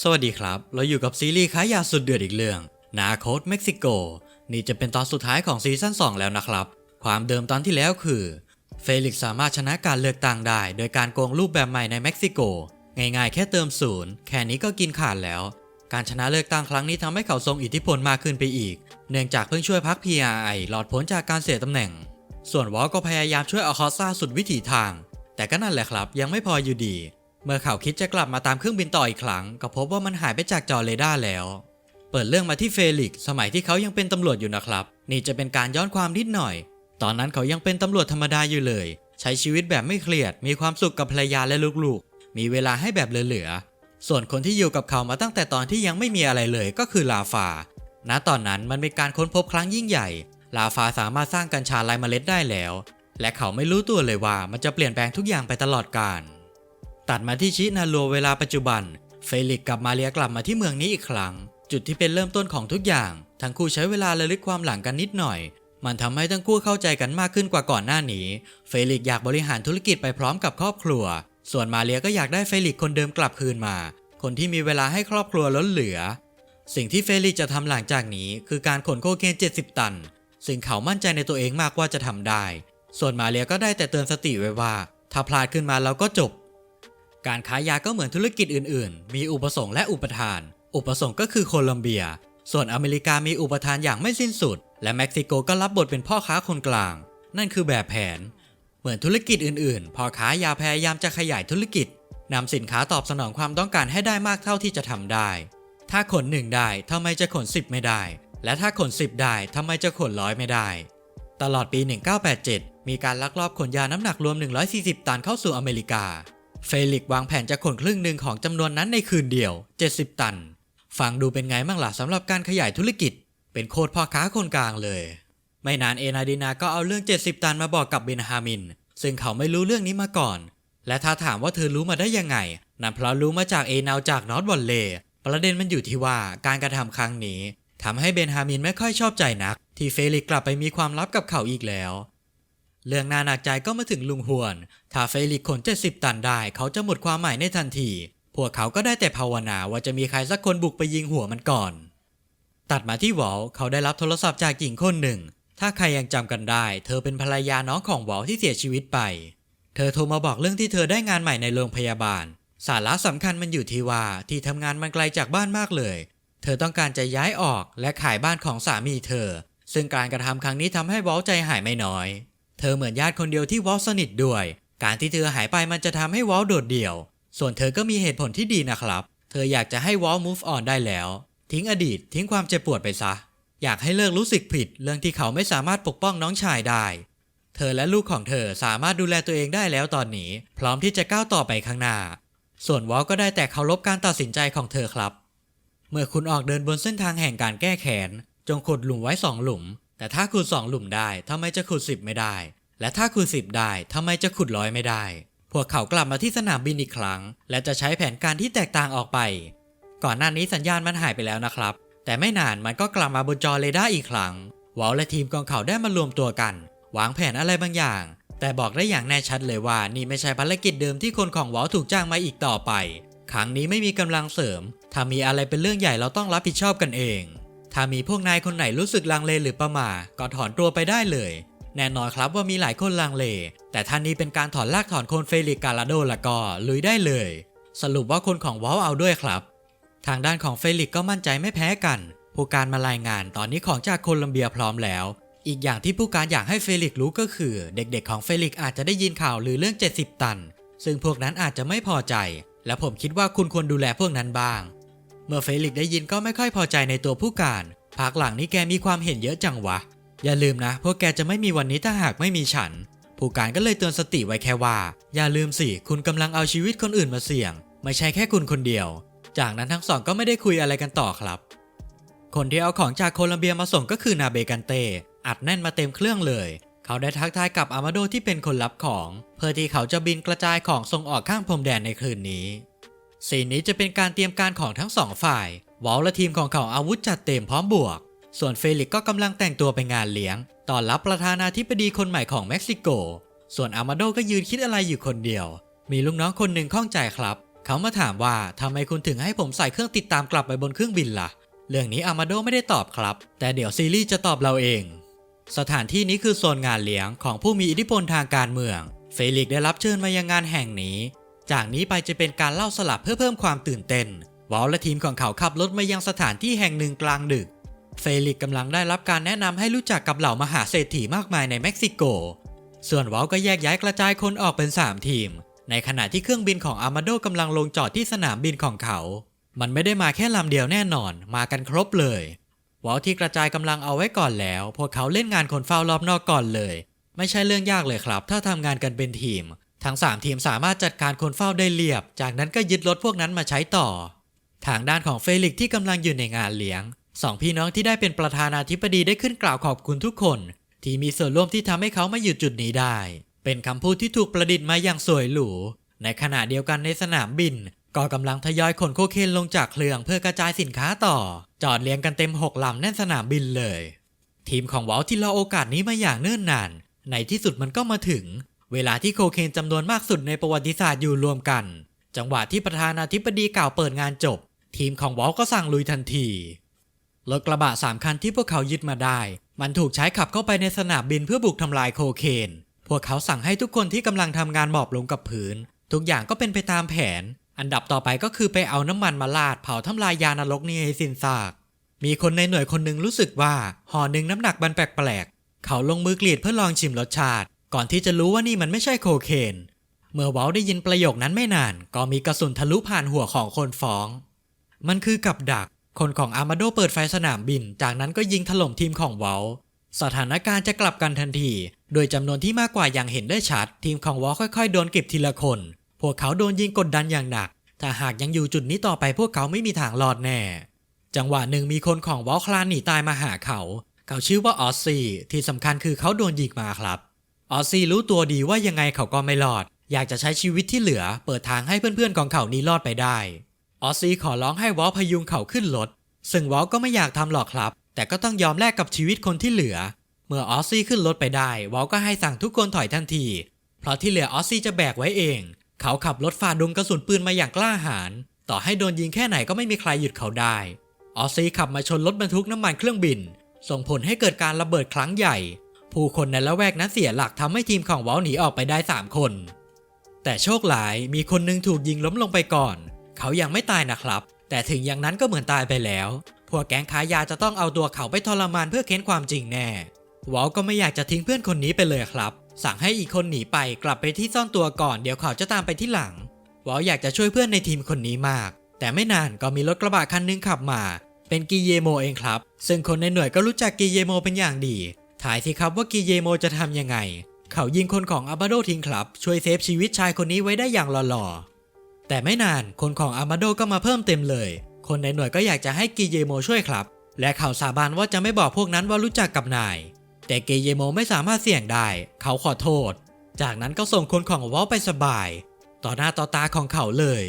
สวัสดีครับ เราอยู่กับซีรีส์ค้ายาสุดเดือดอีกเรื่อง นาโคดเม็กซิโก นี่จะเป็นตอนสุดท้ายของซีซั่น2 แล้วนะครับ ความเดิมตอนที่แล้วคือ เฟลิกซ์สามารถชนะการเลือกตั้งได้ โดยการโกงรูปแบบใหม่ในเม็กซิโก ง่ายๆ แค่เติมศูนย์แค่นี้ก็กินขาดแล้ว การชนะเลือกตั้งครั้งนี้ทำให้เขาทรงอิทธิพลมากขึ้นไปอีก เนื่องจากเพิ่งช่วยพรรค PRI หลอดพ้นจากการเสียตำแหน่ง ส่วนวอลก็พยายามช่วยอคอซ่าสุดวิถีทาง แต่ก็นั่นแหละครับ ยังไม่พออยู่ดี เมื่อเขาคิดจะกลับมาตามเครื่องบินต่ออีกครั้ง ก็พบว่ามันหายไปจากจอเรดาร์แล้ว เปิดเรื่องมาที่เฟลิกซ์สมัยที่เขายังเป็นตำรวจอยู่นะครับ นี่จะเป็นการย้อนความนิดหน่อย ตอนนั้นเขายังเป็นตำรวจธรรมดาอยู่เลย ใช้ชีวิตแบบไม่เครียด มีความสุขกับภรรยาและลูกๆ มีเวลาให้แบบเหลือๆ ส่วนคนที่อยู่กับเขามาตั้งแต่ตอนที่ยังไม่มีอะไรเลยก็คือลาฟา ณ ตอนนั้นมันเป็นการค้นพบครั้งยิ่งใหญ่ ลาฟาสามารถสร้างกัญชาลายเมล็ดได้แล้ว และเขาไม่รู้ตัวเลยว่ามันจะเปลี่ยนแปลงทุกอย่างไปตลอดกาล ตัดมาที่ชินาลัวเวลาปัจจุบัน เฟลิกกับมาเรียกลับมาที่เมืองนี้อีกครั้ง จุดที่เป็นเริ่มต้นของทุกอย่าง ทั้งคู่ใช้เวลาระลึกความหลังกันนิดหน่อย มันทำให้ทั้งคู่เข้าใจกันมากขึ้นกว่าก่อนหน้านี้ เฟลิกอยากบริหารธุรกิจไปพร้อมกับครอบครัว ส่วนมาเรียก็อยากได้เฟลิกคนเดิมกลับคืนมา คนที่มีเวลาให้ครอบครัวล้นเหลือ สิ่งที่เฟลิกจะทำหลังจากนี้ คือการขนโคเคน70 ตัน ซึ่งเขามั่นใจในตัวเองมากว่าจะทำได้ ส่วนมาเรียก็ได้แต่เตือนสติไว้ว่า ถ้าพลาดขึ้นมาเราก็จบ การขายยาก็เหมือนธุรกิจอื่นๆ มีอุปสงค์และอุปทาน อุปสงค์ก็คือโคลอมเบีย ส่วนอเมริกามีอุปทานอย่างไม่สิ้นสุด และเม็กซิโกก็รับบทเป็นพ่อค้าคนกลาง นั่นคือแบบแผน เหมือนธุรกิจอื่นๆ พ่อค้ายาพยายามจะขยายธุรกิจนำสินค้าตอบสนองความต้องการให้ได้มากเท่าที่จะทำได้ ถ้าขนหนึ่งได้ทำไมจะขน 10 ไม่ได้ และถ้าขน 10 ได้ทำไมจะขนร้อยไม่ได้ ตลอดปี 1987 มีการลักลอบขนยาน้ำหนักรวม 140 ตันเข้าสู่อเมริกา เฟลิกวางแผนจะขนครึ่งหนึ่งของจำนวนนั้นในคืนเดียว 70 ตัน ฟังดูเป็นไงบ้างล่ะสำหรับการขยายธุรกิจ เป็นโคตรพ่อค้าคนกลางเลย ไม่นานเอนาดินาก็เอาเรื่อง 70 ตันมาบอกกับเบนฮามิน ซึ่งเขาไม่รู้เรื่องนี้มาก่อน และถ้าถามว่าเธอรู้มาได้ยังไงนั่นเพราะรู้มาจากเอนาวจากนอตบอลเล่ประเด็นมันอยู่ที่ว่าการกระทำครั้งนี้ทำให้เบนฮามินไม่ค่อยชอบใจนัก ที่เฟลิกกลับไปมีความลับกับเขาอีกแล้ว เรื่องน่าหนักใจก็มาถึงลุงฮวน ถ้าเฟลิกขน70 ตันได้ เขาจะหมดความหมายในทันที พวกเขาก็ได้แต่ภาวนาว่าจะมีใครสักคนบุกไปยิงหัวมันก่อน ตัดมาที่วอลเขาได้รับโทรศัพท์จากหญิงคนหนึ่ง ถ้าใครยังจำกันได้ เธอเป็นภรรยาน้องของวอลที่เสียชีวิตไป เธอโทรมาบอกเรื่องที่เธอได้งานใหม่ในโรงพยาบาล สาระสำคัญมันอยู่ที่ว่าที่ทำงานมันไกลจากบ้านมากเลย เธอต้องการจะย้ายออกและขายบ้านของสามีเธอ ซึ่งการกระทำครั้งนี้ทำให้วอลใจหายไม่น้อย เธอเหมือนญาติคนเดียวที่วอลสนิทด้วย การที่เธอหายไปมันจะทำให้วอลโดดเดี่ยว ส่วนเธอก็มีเหตุผลที่ดีนะครับ เธออยากจะให้วอล move on ได้แล้ว ทิ้งอดีต ทิ้งความเจ็บปวดไปซะ อยากให้เลิกรู้สึกผิด เรื่องที่เขาไม่สามารถปกป้องน้องชายได้ เธอและลูกของเธอสามารถดูแลตัวเองได้แล้วตอนนี้ พร้อมที่จะก้าวต่อไปข้างหน้า ส่วนวอลก็ได้แต่เคารพการตัดสินใจของเธอครับ เมื่อคุณออกเดินบนเส้นทางแห่งการแก้แค้นจงขุดหลุมไว้สองหลุม แต่ถ้าขุดสองหลุมได้ทำไมจะขุดสิบไม่ได้ และถ้าขุดสิบได้ทำไมจะขุดร้อยไม่ได้ พวกเขากลับมาที่สนามบินอีกครั้ง และจะใช้แผนการที่แตกต่างออกไป ก่อนหน้านี้สัญญาณมันหายไปแล้วนะครับ แต่ไม่นานมันก็กลับมาบนจอเรดาร์อีกครั้งวอลและทีมของเขาได้มารวมตัวกัน วางแผนอะไรบางอย่าง แต่บอกได้อย่างแน่ชัดเลยว่านี่ไม่ใช่ภารกิจเดิมที่คนของวอลถูกจ้างมาอีกต่อไป ครั้งนี้ไม่มีกำลังเสริม ถ้ามีอะไรเป็นเรื่องใหญ่เราต้องรับผิดชอบกันเอง ถ้ามีพวกนายคนไหนรู้สึกลังเลหรือประหมาก็ถอนตัวไปได้เลย แน่นอนครับว่ามีหลายคนลังเล แต่ท่านนี้เป็นการถอนลากถอนโคนเฟลิกกาลาโดละก็ลุยได้เลย สรุปว่าคนของวอลเอาด้วยครับ ทางด้านของเฟลิกก็มั่นใจไม่แพ้กัน ผู้การมารายงานตอนนี้ของจากโคลัมเบียพร้อมแล้ว อีกอย่างที่ผู้การอยากให้เฟลิกรู้ก็คือ เด็กๆของเฟลิกอาจจะได้ยินข่าวหรือเรื่อง 70 ตัน ซึ่งพวกนั้นอาจจะไม่พอใจ และผมคิดว่าคุณควรดูแลพวกนั้นบ้าง เมื่อเฟลิกได้ยินก็ไม่ค่อยพอใจในตัวผู้การพักหลังนี้แกมีความเห็นเยอะจังวะ อย่าลืมนะ พวกแกจะไม่มีวันนี้ถ้าหากไม่มีฉัน ผู้การก็เลยเตือนสติไว้แค่ว่า อย่าลืมสิ คุณกำลังเอาชีวิตคนอื่นมาเสี่ยง ไม่ใช่แค่คุณคนเดียว จากนั้นทั้งสองก็ไม่ได้คุยอะไรกันต่อครับ คนที่เอาของจากโคลัมเบียมาส่งก็คือนาเบกันเต อัดแน่นมาเต็มเครื่องเลย เขาได้ทักทายกับอามาโดที่เป็นคนรับของ เพื่อที่เขาจะบินกระจายของส่งออกข้างพรมแดนในคืนนี้ ซีนนี้จะเป็นการเตรียมการของทั้งสองฝ่าย วอลและทีมของเขาอาวุธจัดเต็มพร้อมบวก ส่วนเฟลิกก็กำลังแต่งตัวไปงานเลี้ยงต้อนรับประธานาธิบดีคนใหม่ของเม็กซิโก ส่วนอามาโดก็ยืนคิดอะไรอยู่คนเดียว มีลูกน้องคนหนึ่งข้องใจครับ เขามาถามว่าทำไมคุณถึงให้ผมใส่เครื่องติดตามกลับไปบนเครื่องบินล่ะ เรื่องนี้อามาโดไม่ได้ตอบครับ แต่เดี๋ยวซีรีส์จะตอบเราเอง สถานที่นี้คือโซนงานเลี้ยงของผู้มีอิทธิพลทางการเมือง เฟลิกได้รับเชิญมายังงานแห่งนี้ จากนี้ไปจะเป็นการเล่าสลับเพื่อเพิ่มความตื่นเต้นวอลและทีมของเขาขับรถมายังสถานที่แห่งหนึ่งกลางดึก เฟลิกกำลังได้รับการแนะนำให้รู้จักกับเหล่ามหาเศรษฐีมากมายในเม็กซิโก ส่วนวอลก็แยกย้ายกระจายคนออกเป็น 3 ทีม ในขณะที่เครื่องบินของอามาโดกำลังลงจอดที่สนามบินของเขา มันไม่ได้มาแค่ลำเดียวแน่นอน มากันครบเลยวอลที่กระจายกำลังเอาไว้ก่อนแล้ว พวกเขาเล่นงานคนเฝ้ารอบนอกก่อนเลย ไม่ใช่เรื่องยากเลยครับ ถ้าทำงานกันเป็นทีม ทั้ง 3 ทีมสามารถจัดการคนเฝ้าได้เรียบ จากนั้นก็ยึดรถพวกนั้นมาใช้ต่อ ทางด้านของเฟลิกซ์ที่กำลังอยู่ในงานเลี้ยงสองพี่น้องที่ได้เป็นประธานาธิบดีได้ขึ้นกล่าวขอบคุณทุกคน ที่มีส่วนร่วมที่ทำให้เขามาอยู่จุดนี้ได้ เป็นคำพูดที่ถูกประดิษฐ์มาอย่างสวยหรู ในขณะเดียวกันในสนามบิน ก็กำลังทยอยขนโคเคนลงจากเครื่องเพื่อกระจายสินค้าต่อ จอดเรียงกันเต็มหกลำแน่นสนามบินเลย ทีมของวอลที่รอโอกาสนี้มาอย่างเนิ่นนาน ในที่สุดมันก็มาถึง เวลาที่โคเคนจำนวนมากสุดในประวัติศาสตร์อยู่รวมกัน จังหวะที่ประธานาธิบดีกล่าวเปิดงานจบ ทีมของวอลก็สั่งลุยทันทีรถกระบะสามคันที่พวกเขายึดมาได้ มันถูกใช้ขับเข้าไปในสนามบินเพื่อบุกทำลายโคเคน พวกเขาสั่งให้ทุกคนที่กำลังทำงานหมอบลงกับพื้น ทุกอย่างก็เป็นไปตามแผน อันดับต่อไปก็คือไปเอาน้ำมันมาลาดเผาทำลายยานรกนี่ให้สิ้นซาก มีคนในหน่วยคนหนึ่งรู้สึกว่าห่อหนึ่งน้ำหนักมันแปลกๆเขาลงมือกรีดเพื่อลองชิมรสชาติ ก่อนที่จะรู้ว่านี่มันไม่ใช่โคเคน เมื่อวอลได้ยินประโยคนั้นไม่นาน ก็มีกระสุนทะลุผ่านหัวของคนฟ้อง มันคือกับดัก คนของอามาโดเปิดไฟสนามบิน จากนั้นก็ยิงถล่มทีมของวอลสถานการณ์จะกลับกันทันที โดยจำนวนที่มากกว่าอย่างเห็นได้ชัด ทีมของวอลค่อยๆ โดนเก็บทีละคน พวกเขาโดนยิงกดดันอย่างหนัก ถ้าหากยังอยู่จุดนี้ต่อไปพวกเขาไม่มีทางรอดแน่ จังหวะหนึ่งมีคนของวอลคลานหนีตายมาหาเขา เขาชื่อว่าออสซี่ที่สำคัญคือเขาโดนยิงมาครับ ออสซี่รู้ตัวดีว่ายังไงเขาก็ไม่รอด อยากจะใช้ชีวิตที่เหลือ เปิดทางให้เพื่อนๆของเขานี้รอดไปได้ ออสซี่ขอร้องให้วอลพยุงเขาขึ้นรถ ซึ่งวอลก็ไม่อยากทำหรอกครับ แต่ก็ต้องยอมแลกกับชีวิตคนที่เหลือ เมื่อออสซี่ขึ้นรถไปได้ วอลก็ให้สั่งทุกคนถอยทันที เพราะที่เหลือออสซี่จะแบกไว้เอง เขาขับรถฝ่าดงกระสุนปืนมาอย่างกล้าหาญ ต่อให้โดนยิงแค่ไหนก็ไม่มีใครหยุดเขาได้ ออสซี่ขับมาชนรถบรรทุกน้ำมันเครื่องบิน ส่งผลให้เกิดการระเบิดครั้งใหญ่ ผู้คนในละแวกนั้นเสียหลักทำให้ทีมของวอลหนีออกไปได้ 3 คน แต่โชคร้ายมีคนหนึงถูกยิงล้มลงไปก่อน เขายังไม่ตายนะครับ แต่ถึงอย่างนั้นก็เหมือนตายไปแล้ว พวกแก๊งค้ายาจะต้องเอาตัวเขาไปทรมานเพื่อเค้นความจริงแน่วอลก็ไม่อยากจะทิ้งเพื่อนคนนี้ไปเลยครับ สั่งให้อีกคนหนีไปกลับไปที่ซ่อนตัวก่อนเดี๋ยวเขาจะตามไปที่หลังวอลอยากจะช่วยเพื่อนในทีมคนนี้มาก แต่ไม่นานก็มีรถกระบะคันหนึงขับมา เป็นกิเยโมเองครับ ซึ่งคนในหน่วยก็รู้จักกิเยโมเป็นอย่างดี ถ่ายสิครับว่ากิเยโมจะทำยังไง เขายิงคนของอามาโดทิ้งครับ ช่วยเซฟชีวิตชายคนนี้ไว้ได้อย่างหล่อๆ แต่ไม่นานคนของอามาโดก็มาเพิ่มเต็มเลย คนในหน่วยก็อยากจะให้กิเยโมช่วยครับ และเขาสาบานว่าจะไม่บอกพวกนั้นว่ารู้จักกับนาย แต่เกเยโมไม่สามารถเสี่ยงได้ เขาขอโทษ จากนั้นก็ส่งคนของวอลไปสบาย ต่อหน้าต่อตาของเขาเลย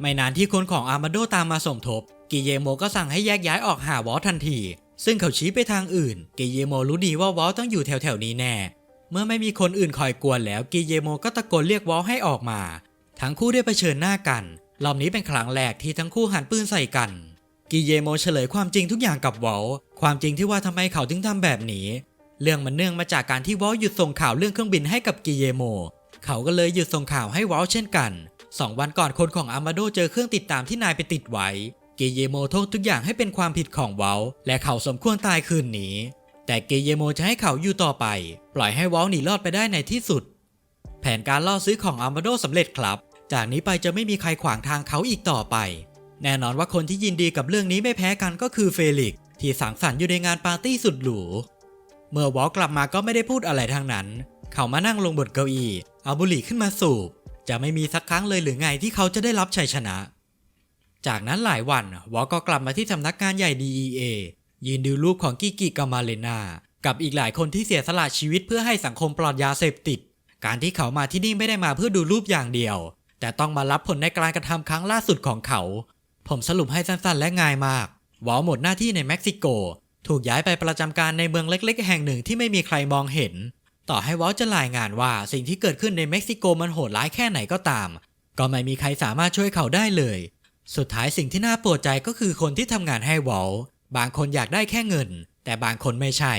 ไม่นานที่คนของอามาโดตามมาสมทบกิเยโมก็สั่งให้แยกย้ายออกหาวอลทันที ซึ่งเขาชี้ไปทางอื่นกิเยโมรู้ดีว่าวอลต้องอยู่แถวๆนี้แน่ เมื่อไม่มีคนอื่นคอยกวนแล้วกิเยโมก็ตะโกนเรียกวอลให้ออกมา ทั้งคู่ได้เผชิญหน้ากันรอบนี้เป็นครั้งแรกที่ทั้งคู่หันปืนใส่กันกิเยโมเฉลยความจริงทุกอย่างกับวอลความจริงที่ว่าทำไมเขาถึงทำแบบนี้ เรื่องมันเนื่องมาจากการที่วอลหยุดส่งข่าวเรื่องเครื่องบินให้กับกิเยโม เขาก็เลยหยุดส่งข่าวให้วอลเช่นกันสองวันก่อนคนของอามาโดเจอเครื่องติดตามที่นายไปติดไว้ เกเยโมโทษทุกอย่างให้เป็นความผิดของวอลและเขาสมควรตายคืนนี้ แต่เกเยโมจะให้เขาอยู่ต่อไป ปล่อยให้วอลหนีรอดไปได้ในที่สุด แผนการล่อซื้อของอามาโดสำเร็จครับ จากนี้ไปจะไม่มีใครขวางทางเขาอีกต่อไป แน่นอนว่าคนที่ยินดีกับเรื่องนี้ไม่แพ้กันก็คือเฟลิกที่สังสรรค์อยู่ในงานปาร์ตี้สุดหรูเมื่อวอลกลับมาก็ไม่ได้พูดอะไรทั้งนั้น เขามานั่งลงบนเก้าอี้เอาบุหรี่ขึ้นมาสูบ จะไม่มีสักครั้งเลยหรือไงที่เขาจะได้รับชัยชนะ จากนั้นหลายวันวอลก็กลับมาที่สำนักงานใหญ่ DEA ยืนดูรูปของกิกิกับมาเลนากับอีกหลายคนที่เสียสละชีวิตเพื่อให้สังคมปลอดยาเสพติด การที่เขามาที่นี่ไม่ได้มาเพื่อดูรูปอย่างเดียว แต่ต้องมารับผลในการกระทำครั้งล่าสุดของเขา ผมสรุปให้สั้นๆ และง่ายมากวอลหมดหน้าที่ในเม็กซิโก ถูกย้ายไปประจำการในเมืองเล็ก ๆ แห่งหนึ่งที่ไม่มีใครมองเห็น ต่อให้วอลจะรายงานว่าสิ่งที่เกิดขึ้นในเม็กซิโกมันโหดร้ายแค่ไหนก็ตาม ก็ไม่มีใครสามารถช่วยเขาได้เลย สุดท้ายสิ่งที่น่าปวดใจก็คือคนที่ทำงานให้วอลบางคนอยากได้แค่เงิน แต่บางคนไม่ใช่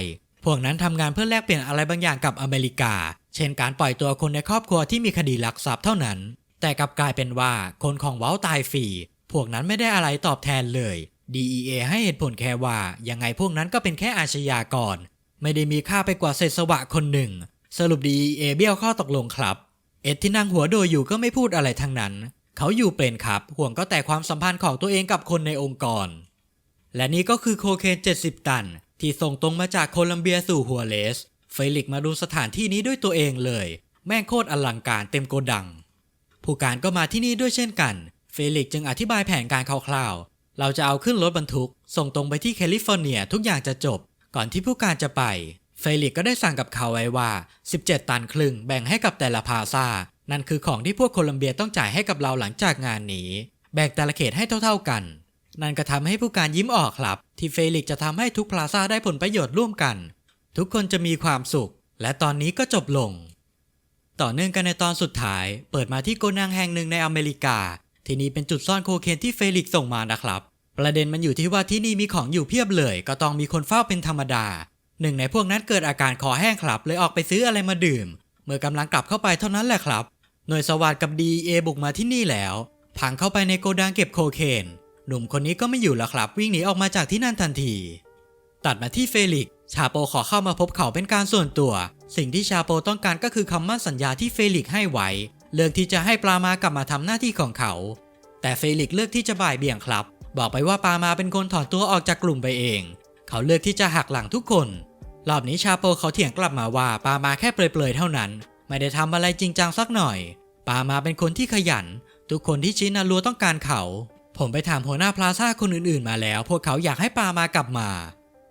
พวกนั้นทำงานเพื่อแลกเปลี่ยนอะไรบางอย่างกับอเมริกา เช่นการปล่อยตัวคนในครอบครัวที่มีคดีลักทรัพย์เท่านั้น แต่กลับกลายเป็นว่าคนของวอลตายฟรี พวกนั้นไม่ได้อะไรตอบแทนเลย DEA ให้เหตุผลแค่ว่ายังไงพวกนั้นก็เป็นแค่อาชญากร ไม่ได้มีค่าไปกว่าเศษสวะคนหนึ่ง สรุป DEA เบี้ยวข้อตกลงครับ เอ็ดที่นั่งหัวโดยอยู่ก็ไม่พูดอะไรทั้งนั้น เขาอยู่เป็นครับ ห่วงก็แต่ความสัมพันธ์ของตัวเองกับคนในองค์กร และนี่ก็คือโคเคน 70 ตัน ที่ส่งตรงมาจากโคลัมเบียสู่หัวเลส เฟลิกมาดูสถานที่นี้ด้วยตัวเองเลย แม่งโคตรอลังการเต็มโกดัง ผู้การก็มาที่นี่ด้วยเช่นกัน เฟลิกจึงอธิบายแผนการคร่าวๆ เราจะเอาขึ้นรถบรรทุก ส่งตรงไปที่แคลิฟอร์เนียทุกอย่างจะจบ ก่อนที่ผู้การจะไป เฟลิกก็ได้สั่งกับเขาไว้ว่า 17 ตันครึ่งแบ่งให้กับแต่ละพาซา นั่นคือของที่พวกโคลัมเบียต้องจ่ายให้กับเราหลังจากงานนี้ แบ่งแต่ละเขตให้เท่า ๆกัน นั่นก็ทำให้ผู้การยิ้มออกครับ ที่เฟลิกจะทำให้ทุกพลาซาได้ผลประโยชน์ร่วมกัน ทุกคนจะมีความสุข และตอนนี้ก็จบลง ต่อเนื่องกันในตอนสุดท้าย เปิดมาที่โกดังแห่งหนึ่งในอเมริกา ที่นี่เป็นจุดซ่อนโคเคนที่เฟลิกส่งมานะครับ ประเด็นมันอยู่ที่ว่าที่นี่มีของอยู่เพียบเลย ก็ต้องมีคนเฝ้าเป็นธรรมดา หนึ่งในพวกนั้นเกิดอาการคอแห้งครับ เลยออกไปซื้ออะไรมาดื่ม เมื่อกำลังกลับเข้าไปเท่านั้นแหละครับ หน่วยสวัสดกับ DEA บุกมาที่นี่แล้ว พังเข้าไปในโกดังเก็บโคเคน หนุ่มคนนี้ก็ไม่อยู่แล้วครับ วิ่งหนีออกมาจากที่นั่นทันที ตัดมาที่เฟลิกชาโปขอเข้ามาพบเขาเป็นการส่วนตัว สิ่งที่ชาโปต้องการก็คือคำมั่นสัญญาที่เฟลิกให้ไว้เลือกที่จะให้ปลามากลับมาทำหน้าที่ของเขา แต่เฟลิกเลือกที่จะบ่ายเบี่ยงครับ บอกไปว่าปลามาเป็นคนถอนตัวออกจากกลุ่มไปเอง เขาเลือกที่จะหักหลังทุกคนรอบนี้ชาโปเขาเถียงกลับมาว่าปามาแค่เปลยๆเท่านั้น ไม่ได้ทำอะไรจริงจังสักหน่อยปามาเป็นคนที่ขยัน ทุกคนที่ชินารัวต้องการเขา ผมไปถามหัวหน้าพลาซ่าคนอื่นๆมาแล้ว พวกเขาอยากให้ปามากลับมา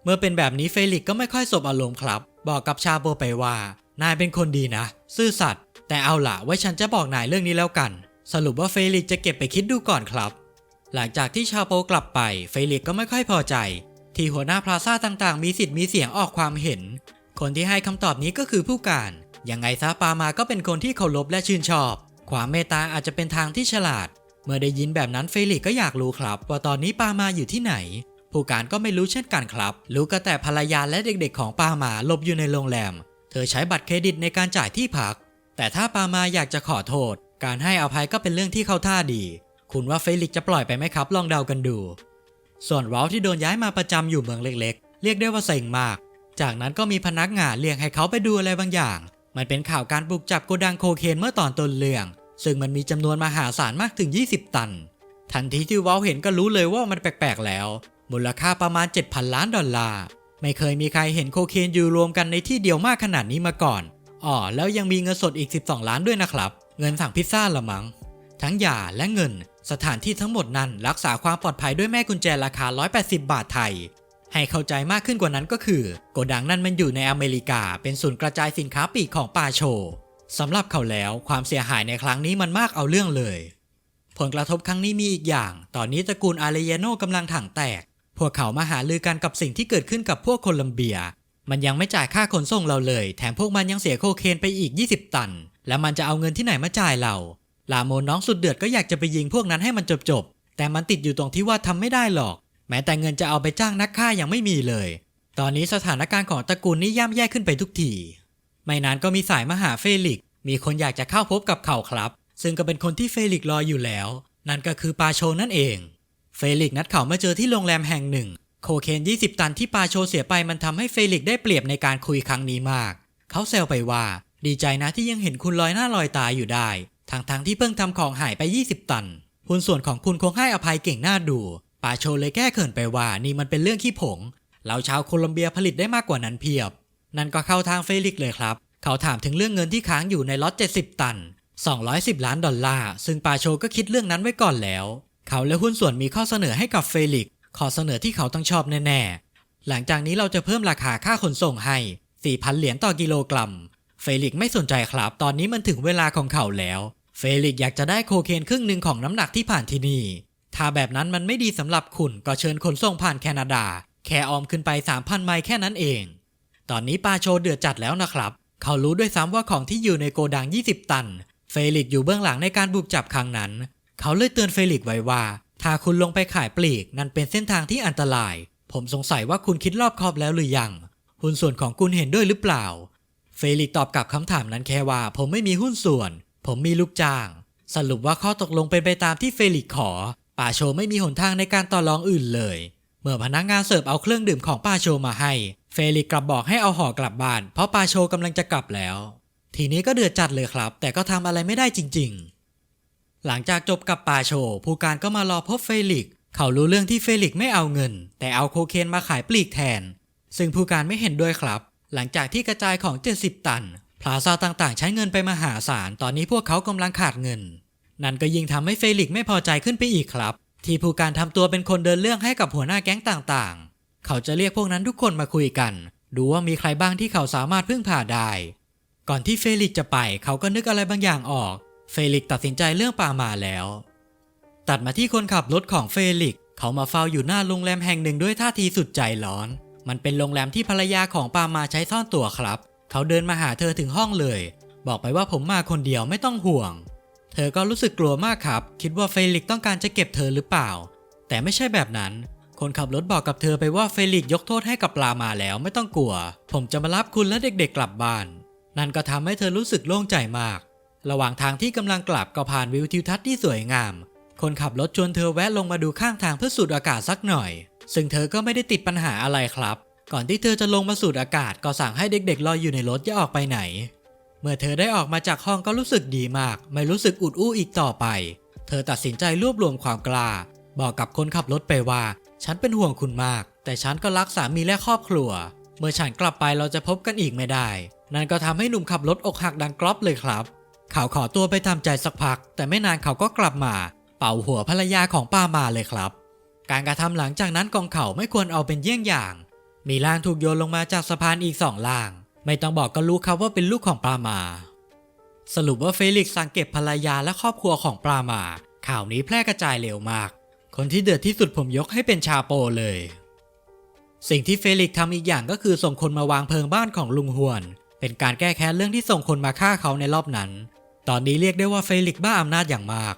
เมื่อเป็นแบบนี้เฟลิกก็ไม่ค่อยสบอารมณ์ครับ บอกกับชาโปไปว่า นายเป็นคนดีนะ ซื่อสัตย์แต่เอาละไว้ฉันจะบอกนายเรื่องนี้แล้วกัน สรุปว่าเฟลิกจะเก็บไปคิดดูก่อนครับ หลังจากที่ชาโปกลับไป เฟลิกก็ไม่ค่อยพอใจ ที่หัวหน้าพลาซ่าต่างๆ มีสิทธิ์มีเสียงออกความเห็น คนที่ให้คำตอบนี้ก็คือผู้การ ยังไงซะปามาก็เป็นคนที่เคารพและชื่นชอบ ความเมตตาอาจจะเป็นทางที่ฉลาด เมื่อได้ยินแบบนั้นเฟลิกก็อยากรู้ครับ ว่าตอนนี้ปามาอยู่ที่ไหน ผู้การก็ไม่รู้เช่นกันครับ รู้ก็แต่ภรรยาและเด็กๆ ของปามาหลบอยู่ในโรงแรม เธอใช้บัตรเครดิตในการจ่ายที่พัก แต่ถ้าปามาอยากจะขอโทษ การให้อภัยก็เป็นเรื่องที่เข้าท่าดี คุณว่าเฟลิกจะปล่อยไปไหมครับ ลองเดากันดู ส่วนรอลที่โดนย้ายมาประจำอยู่เมืองเล็ก ๆ เรียกได้ว่าเซ็งมาก จากนั้นก็มีพนักงานเรียกให้เขาไปดูอะไรบางอย่าง มันเป็นข่าวการบุกจับโกดังโคเคนเมื่อตอนต้นเรื่อง ซึ่งมันมีจำนวนมหาศาลมากถึง 20 ตัน ทันทีที่วอลเห็นก็รู้เลยว่ามันแปลกๆแล้ว มูลค่าประมาณ 7,000 ล้านดอลลาร์ ไม่เคยมีใครเห็นโคเคนอยู่รวมกันในที่เดียวมากขนาดนี้มาก่อน อ๋อ แล้วยังมีเงินสดอีก 12 ล้านด้วยนะครับ เงินสั่งพิซซ่าละมัง้ง ทั้งยาและเงิน สถานที่ทั้งหมดนั้นรักษาความปลอดภัยด้วยแม่กุญแจราคา 180 บาทไทย ให้เข้าใจมากขึ้นกว่านั้นก็คือ โกดังนั้นมันอยู่ในอเมริกา เป็นศูนย์กระจายสินค้าปลีกของปาโชสำหรับเขาแล้วความเสียหายในครั้งนี้มันมากเอาเรื่องเลย ผลกระทบครั้งนี้มีอีกอย่าง ตอนนี้ตระกูลอาเรเยโนกำลังถังแตก พวกเขามาหาลือกันกับสิ่งที่เกิดขึ้นกับพวกโคลัมเบีย มันยังไม่จ่ายค่าขนส่งเราเลย แถมพวกมันยังเสียโคเคนไปอีก 20 ตัน แล้วมันจะเอาเงินที่ไหนมาจ่ายเรา ลาโมนน้องสุดเดือดก็อยากจะไปยิงพวกนั้นให้มันจบๆแต่มันติดอยู่ตรงที่ว่าทำไม่ได้หรอก แม้แต่เงินจะเอาไปจ้างนักฆ่ายังไม่มีเลย ตอนนี้สถานการณ์ของตระกูลนี้ย่ำแย่ขึ้นไปทุกที ไม่นานก็มีสายมาหาเฟลิก มีคนอยากจะเข้าพบกับเขาครับ ซึ่งก็เป็นคนที่เฟลิกรออยู่แล้ว นั่นก็คือปาโชนั่นเอง เฟลิกนัดเขามาเจอที่โรงแรมแห่งหนึ่ง โคเคน20 ตันที่ปาโชเสียไปมันทำให้เฟลิกได้เปรียบในการคุยครั้งนี้มาก เขาแซวไปว่า ดีใจนะที่ยังเห็นคุณลอยหน้าลอยตาอยู่ได้ทั้งๆที่เพิ่งทำของหายไป 20 ตันหุ้นส่วนของคุณคงให้อภัยเก่งหน้าดู ปาโชเลยแก้เขินไปว่านี่มันเป็นเรื่องขี้ผง เราชาวโคลอมเบียผลิตได้มากกว่านั้นเพียบ นั่นก็เข้าทางเฟลิกเลยครับ เขาถามถึงเรื่องเงินที่ค้างอยู่ในล็อต70 ตัน 210 ล้านดอลลาร์ ซึ่งปาโชก็คิดเรื่องนั้นไว้ก่อนแล้ว เขาและหุ้นส่วนมีข้อเสนอให้กับเฟลิกข้อเสนอที่เขาต้องชอบแน่ๆ หลังจากนี้เราจะเพิ่มราคาค่าขนส่งให้ 4,000 เหรียญต่อกิโลกรัม เฟลิกไม่สนใจครับ ตอนนี้มันถึงเวลาของเขาแล้ว เฟลิกอยากจะได้โคเคนครึ่งหนึ่งของน้ำหนักที่ผ่านที่นี่ ถ้าแบบนั้นมันไม่ดีสำหรับคุณก็เชิญขนส่งผ่านแคนาดา แค่ออมขึ้นไป 3,000 ไมล์แค่นั้นเอง ตอนนี้ปาโชเดือดจัดแล้วนะครับ เขารู้ด้วยซ้ำว่าของที่อยู่ในโกดัง 20 ตัน เฟลิกอยู่เบื้องหลังในการบุกจับครั้งนั้น เขาเลยเตือนเฟลิกไว้ว่า ถ้าคุณลงไปขายปลีกนั่นเป็นเส้นทางที่อันตราย ผมสงสัยว่าคุณคิดรอบคอบแล้วหรือยัง หุ้นส่วนของคุณเห็นด้วยหรือเปล่า เฟลิกตอบกลับคำถามนั้นแค่ว่า ผมไม่มีหุ้นส่วน ผมมีลูกจ้าง สรุปว่าข้อตกลงเป็นไปตามที่เฟลิกขอ ป่าโชไม่มีหนทางในการต่อรองอื่นเลย เมื่อพนักงานเสิร์ฟเอาเครื่องดื่มของป้าโชมาให้ เฟลิกกลับบอกให้เอาห่อกลับบ้าน เพราะป้าโชกำลังจะกลับแล้ว ทีนี้ก็เดือดจัดเลยครับ แต่ก็ทำอะไรไม่ได้จริง ๆ หลังจากจบกับปาโช ผู้การก็มารอพบเฟลิก เขารู้เรื่องที่เฟลิกไม่เอาเงิน แต่เอาโคเคนมาขายปลีกแทน ซึ่งผู้การไม่เห็นด้วยครับ หลังจากที่กระจายของ 70 ตัน พลาซาต่างๆ ใช้เงินไปมหาศาล ตอนนี้พวกเขากำลังขาดเงิน นั่นก็ยิ่งทำให้เฟลิกไม่พอใจขึ้นไปอีกครับ ที่ผู้การทำตัวเป็นคนเดินเรื่องให้กับหัวหน้าแก๊งต่างๆ เขาจะเรียกพวกนั้นทุกคนมาคุยกัน ดูว่ามีใครบ้างที่เขาสามารถพึ่งพาได้ ก่อนที่เฟลิกจะไปเขาก็นึกอะไรบางอย่างออก เฟลิกตัดสินใจเรื่องปามาแล้ว ตัดมาที่คนขับรถของเฟลิกเขามาเฝ้าอยู่หน้าโรงแรมแห่งหนึ่งด้วยท่าทีสุดใจร้อน มันเป็นโรงแรมที่ภรรยาของปามาใช้ซ่อนตัวครับ เขาเดินมาหาเธอถึงห้องเลย บอกไปว่าผมมาคนเดียวไม่ต้องห่วง เธอก็รู้สึกกลัวมากครับ คิดว่าเฟลิกต้องการจะเก็บเธอหรือเปล่า แต่ไม่ใช่แบบนั้น คนขับรถบอกกับเธอไปว่าเฟลิกยกโทษให้กับปลามาแล้วไม่ต้องกลัว ผมจะมารับคุณและเด็กๆกลับบ้าน นั่นก็ทำให้เธอรู้สึกโล่งใจมาก ระหว่างทางที่กำลังกลับก็ผ่านวิวทิวทัศน์ที่สวยงาม คนขับรถชวนเธอแวะลงมาดูข้างทางเพื่อสูดอากาศสักหน่อย ซึ่งเธอก็ไม่ได้ติดปัญหาอะไรครับ ก่อนที่เธอจะลงมาสูดอากาศก็สั่งให้เด็กๆรออยู่ในรถอย่าออกไปไหน มื่อเธอได้ออกมาจากห้องก็รู้สึกดีมาก ไม่รู้สึกอุดอู้อีกต่อไป เธอตัดสินใจรวบรวมความกล้า บอกกับคนขับรถไปว่า ฉันเป็นห่วงคุณมาก แต่ฉันก็รักสามีและครอบครัว เมื่อฉันกลับไปเราจะพบกันอีกไม่ได้ นั่นก็ทำให้หนุ่มขับรถอกหักดังกรอบเลยครับ เขาขอตัวไปทำใจสักพัก แต่ไม่นานเขาก็กลับมา เป่าหัวภรรยาของป้ามาเลยครับ การกระทำหลังจากนั้นกองเขาไม่ควรเอาเป็นเยี่ยงอย่าง มีร่างถูกโยนลงมาจากสะพานอีกสองล่าง ไม่ต้องบอกก็รู้ครับว่าเป็นลูกของปลามา สรุปว่าเฟลิกซ์สังเก็บภรรยาและครอบครัวของปลามา ข่าวนี้แพร่กระจายเร็วมาก คนที่เดือดที่สุดผมยกให้เป็นชาโปเลย สิ่งที่เฟลิกซ์ทำอีกอย่างก็คือส่งคนมาวางเพลิงบ้านของลุงฮวน เป็นการแก้แค้นเรื่องที่ส่งคนมาฆ่าเขาในรอบนั้น ตอนนี้เรียกได้ว่าเฟลิกซ์บ้าอำนาจอย่างมาก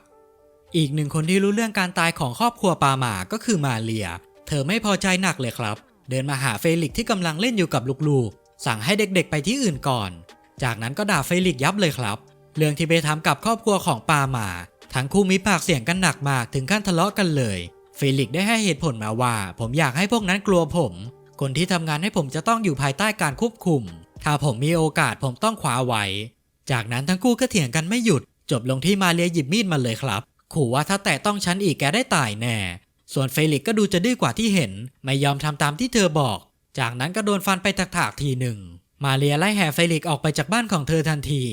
อีกหนึ่งคนที่รู้เรื่องการตายของครอบครัวปาหมาก็คือมาเลีย เธอไม่พอใจหนักเลยครับ เดินมาหาเฟลิกซ์ที่กำลังเล่นอยู่กับลูกๆ สั่งให้เด็กๆไปที่อื่นก่อน จากนั้นก็ด่าเฟลิกยับเลยครับ เรื่องที่ไปทำกับครอบครัวของปาหมา ทั้งคู่มีปากเสียงกันหนักมากถึงขั้นทะเลาะกันเลย เฟลิกได้ให้เหตุผลมาว่า ผมอยากให้พวกนั้นกลัวผม คนที่ทำงานให้ผมจะต้องอยู่ภายใต้การควบคุม ถ้าผมมีโอกาสผมต้องคว้าไว้ จากนั้นทั้งคู่ก็เถียงกันไม่หยุด จบลงที่มาเลียหยิบมีดมาเลยครับ ขู่ว่าถ้าแตะต้องฉันอีกแกได้ตายแน่ ส่วนเฟลิกก็ดูจะดื้อกว่าที่เห็น ไม่ยอมทำตามที่เธอบอก จากนั้นก็โดนฟันไปถากๆทีหนึ่ง มาเลียไล่แห่เฟลิกออกไปจากบ้านของเธอทันที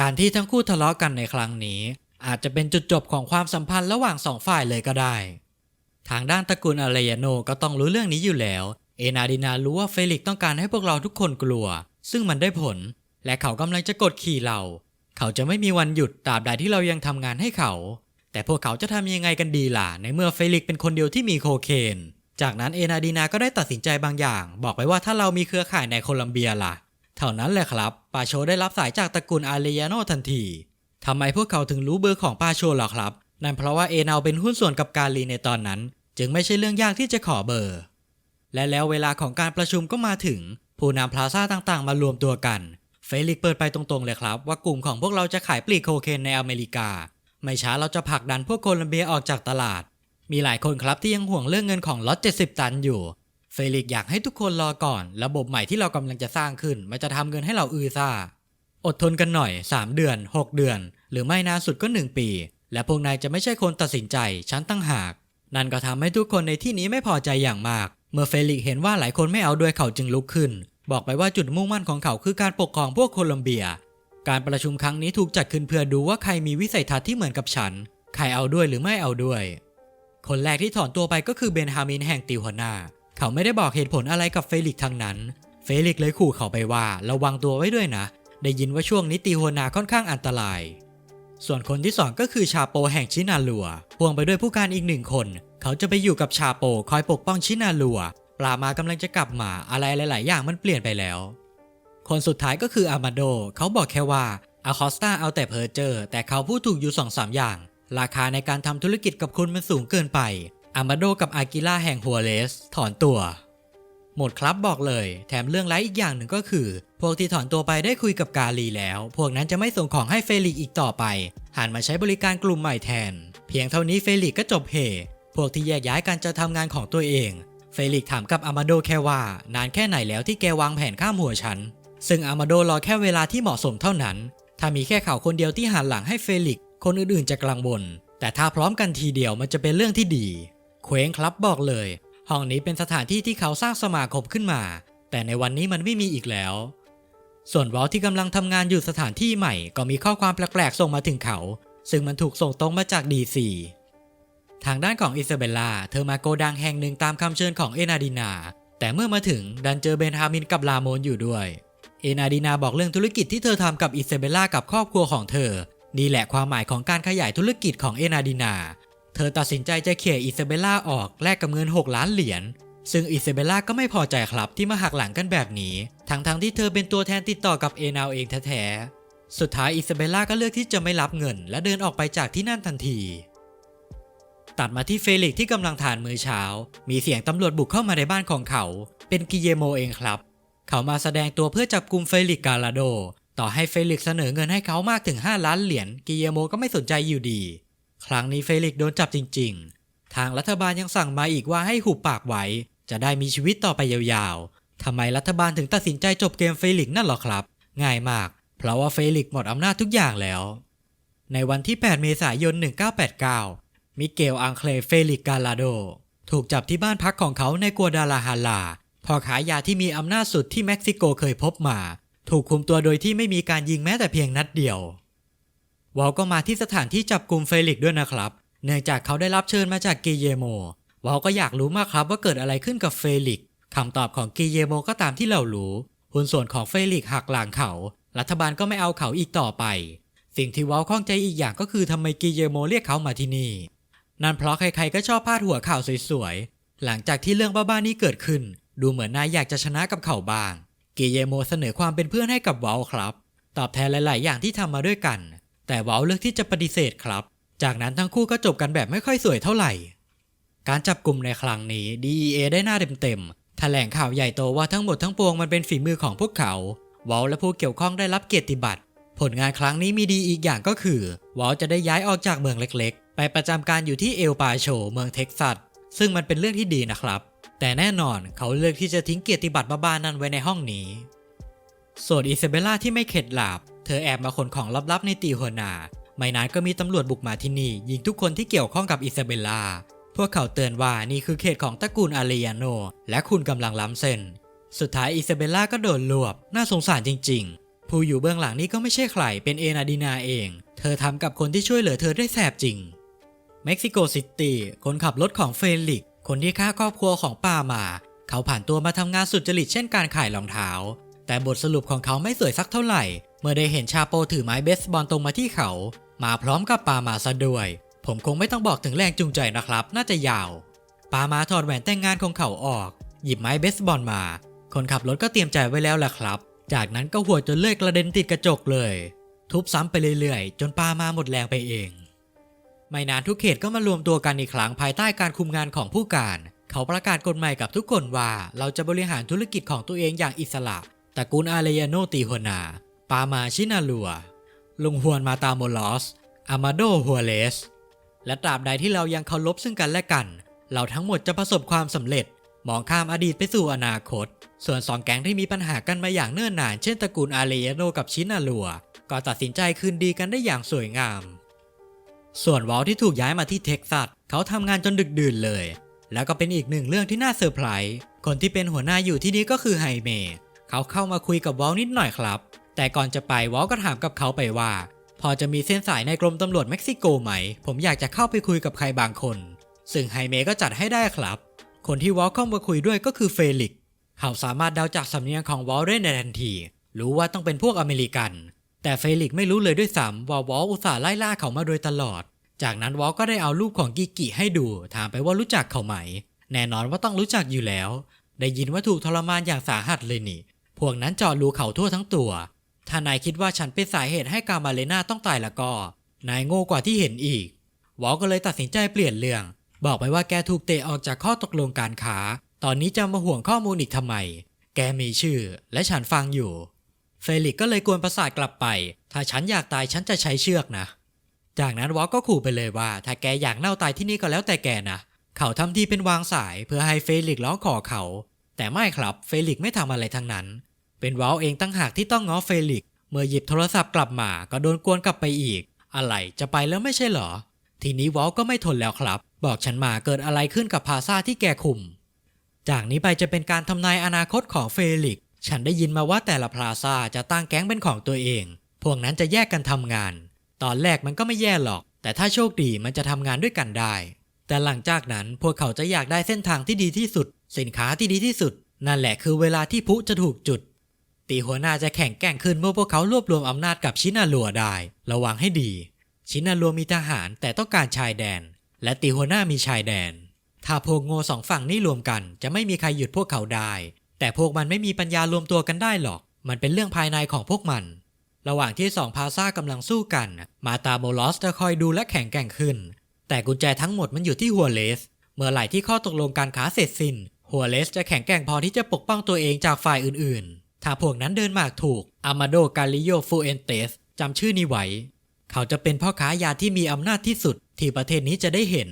การที่ทั้งคู่ทะเลาะกันในครั้งนี้ อาจจะเป็นจุดจบของความสัมพันธ์ระหว่างสองฝ่ายเลยก็ได้ ทางด้านตระกูลอารยาโนก็ต้องรู้เรื่องนี้อยู่แล้ว เอนาดินารู้ว่าเฟลิกต้องการให้พวกเราทุกคนกลัว ซึ่งมันได้ผล และเขากำลังจะกดขี่เรา เขาจะไม่มีวันหยุดตราบใดที่เรายังทำงานให้เขา แต่พวกเขาจะทำยังไงกันดีล่ะในเมื่อเฟลิกเป็นคนเดียวที่มีโคเคน จากนั้นเอนาดีนาก็ได้ตัดสินใจบางอย่าง บอกไปว่าถ้าเรามีเครือข่ายในโคลัมเบียล่ะ เท่านั้นแหละครับปาโชได้รับสายจากตระกูลอาเลยาโนทันทีทำไมพวกเขาถึงรู้เบอร์ของปาโชหรอครับ นั่นเพราะว่าเอนาเป็นหุ้นส่วนกับกาลีในตอนนั้น จึงไม่ใช่เรื่องยากที่จะขอเบอร์ และแล้วเวลาของการประชุมก็มาถึง ผู้นำพลาซ่าต่างๆ มารวมตัวกัน เฟลิกเปิดไปตรงๆเลยครับ ว่ากลุ่มของพวกเราจะขายปลีกโคเคนในอเมริกา ไม่ช้าเราจะผลักดันพวกโคลัมเบียออกจากตลาด มีหลายคนครับที่ยังห่วงเรื่องเงินของล็อต70 ตันอยู่ เฟลิกอยากให้ทุกคนรอก่อน ระบบใหม่ที่เรากำลังจะสร้างขึ้น มันจะทำเงินให้เราอือซ่า อดทนกันหน่อย 3 เดือน 6 เดือน หรือไม่นานสุดก็ 1 ปี และพวกนายจะไม่ใช่คนตัดสินใจฉันตั้งหาก นั่นก็ทำให้ทุกคนในที่นี้ไม่พอใจอย่างมาก เมื่อเฟลิกเห็นว่าหลายคนไม่เอาด้วยเขาจึงลุกขึ้น บอกไปว่าจุดมุ่งมั่นของเขาคือการปกครองพวกโคลัมเบีย การประชุมครั้งนี้ถูกจัดขึ้นเพื่อดูว่าใครมีวิสัยทัศน์ที่เหมือนกับฉัน ใครเอาด้วยหรือไม่เอาด้วย คนแรกที่ถอนตัวไปก็คือเบนฮามินแห่งติวฮานาเขาไม่ได้บอกเหตุผลอะไรกับเฟลิกทั้งนั้น เฟลิกเลยขู่เขาไปว่าระวังตัวไว้ด้วยนะ ได้ยินว่าช่วงนี้ติวฮานาค่อนข้างอันตราย ส่วนคนที่สองก็คือชาโปแห่งชินาลัวพ่วงไปด้วยผู้การอีกหนึ่งคน เขาจะไปอยู่กับชาโปคอยปกป้องชินาลัวปลามากำลังจะกลับมาอะไรหลาย ๆ อย่างมันเปลี่ยนไปแล้ว คนสุดท้ายก็คืออามาโด เขาบอกแค่ว่าอาคอสตาเอาแต่เพอเจอร์แต่เขาพูดถูกอยู่สองสามอย่าง ราคาในการทำธุรกิจกับคุณมันสูงเกินไป อามาโดกับอากิล่าแห่งหัวเลส ถอนตัว หมดครับบอกเลย แถมเรื่องร้ายอีกอย่างหนึ่งก็คือ พวกที่ถอนตัวไปได้คุยกับกาลีแล้ว พวกนั้นจะไม่ส่งของให้เฟลิกอีกต่อไป หันมาใช้บริการกลุ่มใหม่แทน เพียงเท่านี้เฟลิกก็จบเฮพวกที่แยกย้ายกันจะทำงานของตัวเอง เฟลิกถามกับอามาโดแค่ว่านานแค่ไหนแล้วที่แกวางแผนข้ามหัวฉัน ซึ่งอามาโดรอแค่เวลาที่เหมาะสมเท่านั้น ถ้ามีแค่เขาคนเดียวที่หันหลังให้เฟลิก คนอื่นๆจะกังวล แต่ถ้าพร้อมกันทีเดียวมันจะเป็นเรื่องที่ดี เคว้งครับบอกเลย ห้องนี้เป็นสถานที่ที่เขาสร้างสมาคมขึ้นมา แต่ในวันนี้มันไม่มีอีกแล้ว ส่วนวอลที่กำลังทำงานอยู่สถานที่ใหม่ ก็มีข้อความแปลกๆส่งมาถึงเขา ซึ่งมันถูกส่งตรงมาจากดีซีทางด้านของอิซาเบลลา เธอมาโกดังแห่งหนึ่งตามคำเชิญของเอนาดินา แต่เมื่อมาถึงดันเจอเบนฮามินกับลาโมนอยู่ด้วย เอนาดินาบอกเรื่องธุรกิจที่เธอทำกับอิซาเบลลากับครอบครัวของเธอ นี่แหละความหมายของการขยายธุรกิจของเอนาดินา เธอตัดสินใจจะเขี่ยอิซาเบลล่าออกแลกกับเงิน 6 ล้านเหรียญ ซึ่งอิซาเบลล่าก็ไม่พอใจครับที่มาหักหลังกันแบบนี้ ทั้งๆทที่เธอเป็นตัวแทนติดต่อกับเอนาวเองแท้ๆ สุดท้ายอิซาเบลล่าก็เลือกที่จะไม่รับเงิน และเดินออกไปจากที่นั่นทันที ตัดมาที่เฟลิกที่กำลังทานมื้อเช้า มีเสียงตำรวจบุกเข้ามาในบ้านของเขา เป็นกิเยโมเองครับ เขามาแสดงตัวเพื่อจับกลุ่มเฟลิกกาลาโด ต่อให้เฟลิกซ์เสนอเงินให้เขามากถึง 5 ล้านเหรียญกิเยโมก็ไม่สนใจอยู่ดี ครั้งนี้เฟลิกซ์โดนจับจริง ๆ ทางรัฐบาลยังสั่งมาอีกว่าให้หุบปากไว้ จะได้มีชีวิตต่อไปยาวๆทำไมรัฐบาลถึงตัดสินใจจบเกมเฟลิกซ์นั่นหรอครับ ง่ายมาก เพราะว่าเฟลิกซ์หมดอำนาจทุกอย่างแล้ว ในวันที่ 8 เมษายน 1989 มิเกลอังเคลเฟลิกซ์กาลาโด ถูกจับที่บ้านพักของเขาในกัวดาลาฮาลาพอขายยาที่มีอำนาจสุดที่เม็กซิโกเคยพบมา ถูกคุมตัวโดยที่ไม่มีการยิงแม้แต่เพียงนัดเดียว วอลก็มาที่สถานที่จับกลุ่มเฟลิกด้วยนะครับ เนื่องจากเขาได้รับเชิญมาจากกิเยโม วอลก็อยากรู้มากครับว่าเกิดอะไรขึ้นกับเฟลิกคำตอบของกิเยโมก็ตามที่เรารู้ หุ้นส่วนของเฟลิกหักหลังเขา รัฐบาลก็ไม่เอาเขาอีกต่อไป สิ่งที่วอลข้องใจอีกอย่างก็คือทำไมกิเยโมเรียกเขามาที่นี่ นั่นเพราะใครๆก็ชอบพาดหัวข่าวสวยๆ หลังจากที่เรื่องบ้าๆนี้เกิดขึ้น ดูเหมือนนายอยากจะชนะกับเขาบ้าง กิเยโมเสนอความเป็นเพื่อนให้กับวอลครับ ตอบแทนหลาย ๆ อย่างที่ทำมาด้วยกัน แต่วอลเลือกที่จะปฏิเสธครับ จากนั้นทั้งคู่ก็จบกันแบบไม่ค่อยสวยเท่าไหร่ การจับกลุ่มในครั้งนี้ DEA ได้หน้าเต็ม ๆ แถลงข่าวใหญ่โตว่าทั้งหมดทั้งปวงมันเป็นฝีมือของพวกเขา วอลและผู้เกี่ยวข้องได้รับเกียรติบัตร ผลงานครั้งนี้มีดีอีกอย่างก็คือ วอลจะได้ย้ายออกจากเมืองเล็ก ๆ ไปประจำการอยู่ที่เอลปาโช เมืองเท็กซัส ซึ่งมันเป็นเรื่องที่ดีนะครับ แต่แน่นอนเขาเลือกที่จะทิ้งเกียรติบัตรบ้าๆนั้นไว้ในห้องนี้ ส่วนอิซาเบล่าที่ไม่เข็ดหลาบ เธอแอบมาขนของลับๆในตีหัวนาไม่นานก็มีตำรวจบุกมาที่นี่ ยิงทุกคนที่เกี่ยวข้องกับอิซาเบล่า พวกเขาเตือนว่านี่คือเขตของตระกูลอาเลียโน และคุณกำลังล้ำเส้น สุดท้ายอิซาเบล่าก็โดนรวบ น่าสงสารจริง ๆ ผู้อยู่เบื้องหลังนี้ก็ไม่ใช่ใคร เป็นเอนาดินาเอง เธอทำกับคนที่ช่วยเหลือเธอได้แสบจริง เม็กซิโกซิตี้ คนขับรถของเฟลิก คนที่ฆ่าครอบครัวของป้ามา เขาผ่านตัวมาทำงานสุจริตเช่นการขายรองเท้า แต่บทสรุปของเขาไม่สวยสักเท่าไหร่ เมื่อได้เห็นชาโปถือไม้เบสบอลตรงมาที่เขา มาพร้อมกับปามาซะด้วย ผมคงไม่ต้องบอกถึงแรงจูงใจนะครับ น่าจะยาว ปามาถอดแหวนแต่งงานของเขาออก หยิบไม้เบสบอลมา คนขับรถก็เตรียมใจไว้แล้วล่ะครับ จากนั้นก็หัวจนเลือดกระเด็นติดกระจกเลย ทุบซ้ำไปเรื่อยๆ จนปามาหมดแรงไปเอง ไม่นานทุกเขตก็มารวมตัวกันอีกครั้งภายใต้การคุมงานของผู้การ เขาประกาศกฎใหม่กับทุกคนว่า เราจะบริหารธุรกิจของตัวเองอย่างอิสระตระกูลอาเลยาโนตีโฮนา ปามาชินาลัว ลุงฮวนมาตาโมลอส อามาโดฮัวเลส และตราบใดที่เรายังเคารพซึ่งกันและกัน เราทั้งหมดจะประสบความสำเร็จ มองข้ามอดีตไปสู่อนาคต ส่วนสองแก๊งที่มีปัญหากันมาอย่างเนิ่นนาน เช่นตระกูลอาเลยาโนกับชินาลัว ก็ตัดสินใจคืนดีกันได้อย่างสวยงาม ส่วนวอลที่ถูกย้ายมาที่เท็กซัสเขาทำงานจนดึกดื่นเลย แล้วก็เป็นอีกหนึ่งเรื่องที่น่าเซอร์ไพรส์คนที่เป็นหัวหน้าอยู่ที่นี่ก็คือไฮเมเขาเข้ามาคุยกับวอลนิดหน่อยครับ แต่ก่อนจะไปวอลก็ถามกับเขาไปว่า พอจะมีเส้นสายในกรมตำรวจเม็กซิโกไหม ผมอยากจะเข้าไปคุยกับใครบางคน ซึ่งไฮเมก็จัดให้ได้ครับ คนที่วอลเข้ามาคุยด้วยก็คือเฟลิกเขาสามารถเดาจากสำเนียงของวอลได้ในทันที รู้ว่าต้องเป็นพวกอเมริกัน แต่เฟลิกซ์ไม่รู้เลยด้วยซ้ำว่าวอลอุตส่าห์ไล่ล่าเขามาโดยตลอด จากนั้นวอลก็ได้เอารูปของกิกิให้ดู ถามไปว่ารู้จักเขาไหม แน่นอนว่าต้องรู้จักอยู่แล้ว ได้ยินว่าถูกทรมานอย่างสาหัสเลยนี่ พวกนั้นเจาะรูเขาทั่วทั้งตัว ถ้านายคิดว่าฉันเป็นสาเหตุให้กามาเลนาต้องตายแล้วก็ นายโง่กว่าที่เห็นอีก วอลก็เลยตัดสินใจเปลี่ยนเรื่อง บอกไปว่าแกถูกเตะออกจากข้อตกลงการค้า ตอนนี้จะมาห่วงข้อมูลอีกทำไม แกมีชื่อ และฉันฟังอยู่ เฟลิกก็เลยกวนประสาทกลับไป ถ้าฉันอยากตายฉันจะใช้เชือกนะ จากนั้นวอลก็ขู่ไปเลยว่า ถ้าแกอยากเน่าตายที่นี่ก็แล้วแต่แกนะ เขาทำทีเป็นวางสายเพื่อให้เฟลิกร้องขอเขา แต่ไม่ครับเฟลิกไม่ทำอะไรทั้งนั้น เป็นวอลเองตั้งหากที่ต้องง้อเฟลิกเมื่อหยิบโทรศัพท์กลับมาก็โดนกวนกลับไปอีก อะไรจะไปแล้วไม่ใช่เหรอ ทีนี้วอลก็ไม่ทนแล้วครับ บอกฉันมาเกิดอะไรขึ้นกับพาซาที่แกคุม จากนี้ไปจะเป็นการทำนายอนาคตของเฟลิก ฉันได้ยินมาว่าแต่ละพลาซาจะตั้งแก๊งเป็นของตัวเอง พวกนั้นจะแยกกันทำงาน ตอนแรกมันก็ไม่แย่หรอก แต่ถ้าโชคดีมันจะทำงานด้วยกันได้ แต่หลังจากนั้นพวกเขาจะอยากได้เส้นทางที่ดีที่สุด สินค้าที่ดีที่สุด นั่นแหละคือเวลาที่พุจะถูกจุด ตีหัวหน้าจะแข่งแกร่งขึ้นเมื่อพวกเขารวบรวมอำนาจกับชินาลัวได้ ระวังให้ดี ชินาลัวมีทหารแต่ต้องการชายแดน และตีหัวหน้ามีชายแดน ถ้าพวกโง่สองฝั่งนี้รวมกัน จะไม่มีใครหยุดพวกเขาได้ แต่พวกมันไม่มีปัญญารวมตัวกันได้หรอก มันเป็นเรื่องภายในของพวกมัน ระหว่างที่สองพาซ่ากำลังสู้กัน มาตาโมลอสจะคอยดูและแข่งแกร่งขึ้น แต่กุญแจทั้งหมดมันอยู่ที่หัวเลส เมื่อไหร่ที่ข้อตกลงการค้าเสร็จสิ้น หัวเลสจะแข็งแกร่งพอที่จะปกป้องตัวเองจากฝ่ายอื่นๆ ถ้าพวกนั้นเดินหมากถูก อามาโดกาลิโยฟูเอนเตสจำชื่อนี้ไว้ เขาจะเป็นพ่อค้ายาที่มีอำนาจที่สุด ที่ประเทศนี้จะได้เห็น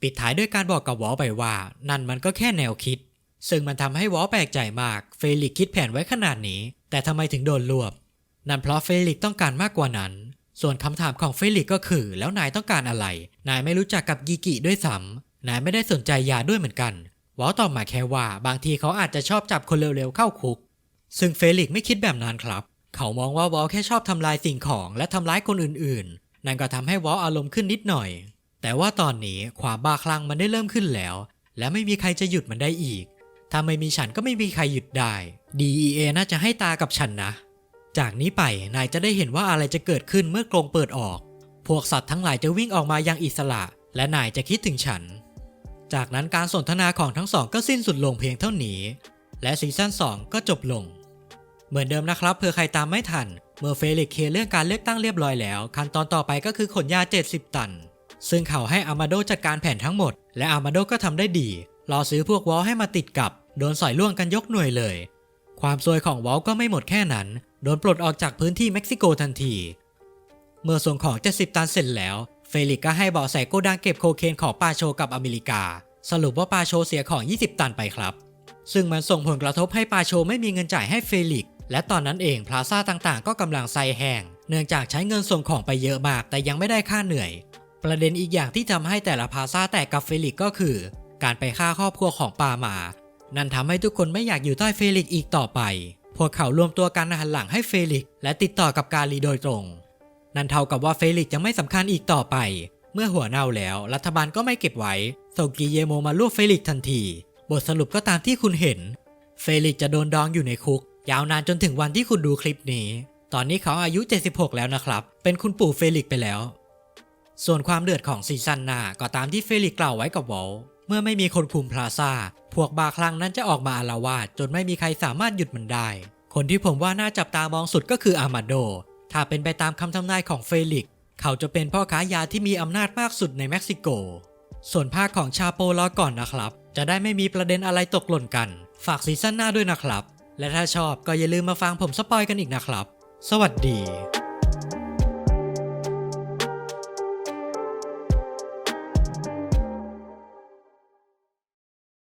ปิดท้ายด้วยการบอกกับวอลไปว่า นั่นมันก็แค่แนวคิด ซึ่งมันทำให้วอลแปลกใจมาก เฟลิกคิดแผนไว้ขนาดนี้ แต่ทำไมถึงโดนรวบ นั่นเพราะเฟลิกต้องการมากกว่านั้น ส่วนคำถามของเฟลิกก็คือ แล้วนายต้องการอะไร นายไม่รู้จักกับกีกิด้วยซ้ำนายไม่ได้สนใจยาด้วยเหมือนกันวอลตอบมาแค่ว่า บางทีเขาอาจจะชอบจับคนเร็วๆเข้าคุก ซึ่งเฟลิกไม่คิดแบบนั้นครับ เขามองว่าวอลแค่ชอบทำลายสิ่งของและทำร้ายคนอื่นๆ นั่นก็ทำให้วอลอารมณ์ขึ้นนิดหน่อย แต่ว่าตอนนี้ความบ้าคลั่งมันได้เริ่มขึ้นแล้ว และไม่มีใครจะหยุดมันได้อีก ถ้าไม่มีฉันก็ไม่มีใครหยุดได้ DEA น่าจะให้ตากับฉันนะ จากนี้ไปนายจะได้เห็นว่าอะไรจะเกิดขึ้นเมื่อกรงเปิดออก พวกสัตว์ทั้งหลายจะวิ่งออกมาอย่างอิสระ และนายจะคิดถึงฉัน จากนั้นการสนทนาของทั้งสองก็สิ้นสุดลงเพียงเท่านี้ และซีซั่น2 ก็จบลง เหมือนเดิมนะครับเผื่อใครตามไม่ทัน เมื่อเฟลิกซ์เคลียร์เรื่องการเลือกตั้งเรียบร้อยแล้ว ขั้นตอนต่อไปก็คือขนยา 70 ตัน ซึ่งเขาให้อามาโดจัดการแผนทั้งหมด และอามาโดก็ทำได้ดีรอซื้อพวกวอลให้มาติดกับ โดนสอยล่วงกันยกหน่วยเลย ความซวยของวอลก็ไม่หมดแค่นั้น โดนปลดออกจากพื้นที่เม็กซิโกทันที เมื่อส่งของ 70 ตันเสร็จแล้ว เฟลิกก็ให้เบาะแสโกดังเก็บโคเคนของปาโชกับอเมริกา สรุปว่าปาโชเสียของ 20 ตันไปครับ ซึ่งมันส่งผลกระทบให้ปาโชไม่มีเงินจ่ายให้เฟลิกและตอนนั้นเองพลาซ่าต่างๆ ก็กำลังไส้แห้งเนื่องจากใช้เงินส่งของไปเยอะมาก แต่ยังไม่ได้ค่าเหนื่อย ประเด็นอีกอย่างที่ทำให้แต่ละพลาซ่าแตกกับเฟลิกก็คือ การไปฆ่าครอบครัวของปามา นั่นทำให้ทุกคนไม่อยากอยู่ใต้เฟลิกอีกต่อไป พวกเขารวมตัวกันหันหลังให้เฟลิกและติดต่อกับกาลีโดยตรง นั่นเท่ากับว่าเฟลิกจะไม่สำคัญอีกต่อไป เมื่อหัวเน่าแล้วรัฐบาลก็ไม่เก็บไว้ส่งกิเยโมมารวบเฟลิกทันที บทสรุปก็ตามที่คุณเห็น เฟลิกจะโดนดองอยู่ในคุก ยาวนานจนถึงวันที่คุณดูคลิปนี้ ตอนนี้เขาอายุ 76 แล้วนะครับ เป็นคุณปู่เฟลิกไปแล้ว ส่วนความเดือดของซีซั่นหน้าก็ตามที่เฟลิกกล่าวไว้กับวอล เมื่อไม่มีคนคุมพลาซ่าพวกบาคลั่งนั้นจะออกมาอาละวาดจนไม่มีใครสามารถหยุดมันได้ คนที่ผมว่าน่าจับตามองสุดก็คืออามาโด ถ้าเป็นไปตามคำทำนายของเฟลิก เขาจะเป็นพ่อค้ายาที่มีอำนาจมากสุดในเม็กซิโก ส่วนภาคของชาโปรอก่อนนะครับ จะได้ไม่มีประเด็นอะไรตกหล่นกัน ฝากซีซั่นหน้าด้วยนะครับ และถ้าชอบก็อย่าลืมมาฟังผมสปอยกันอีกนะครับ สวัสดี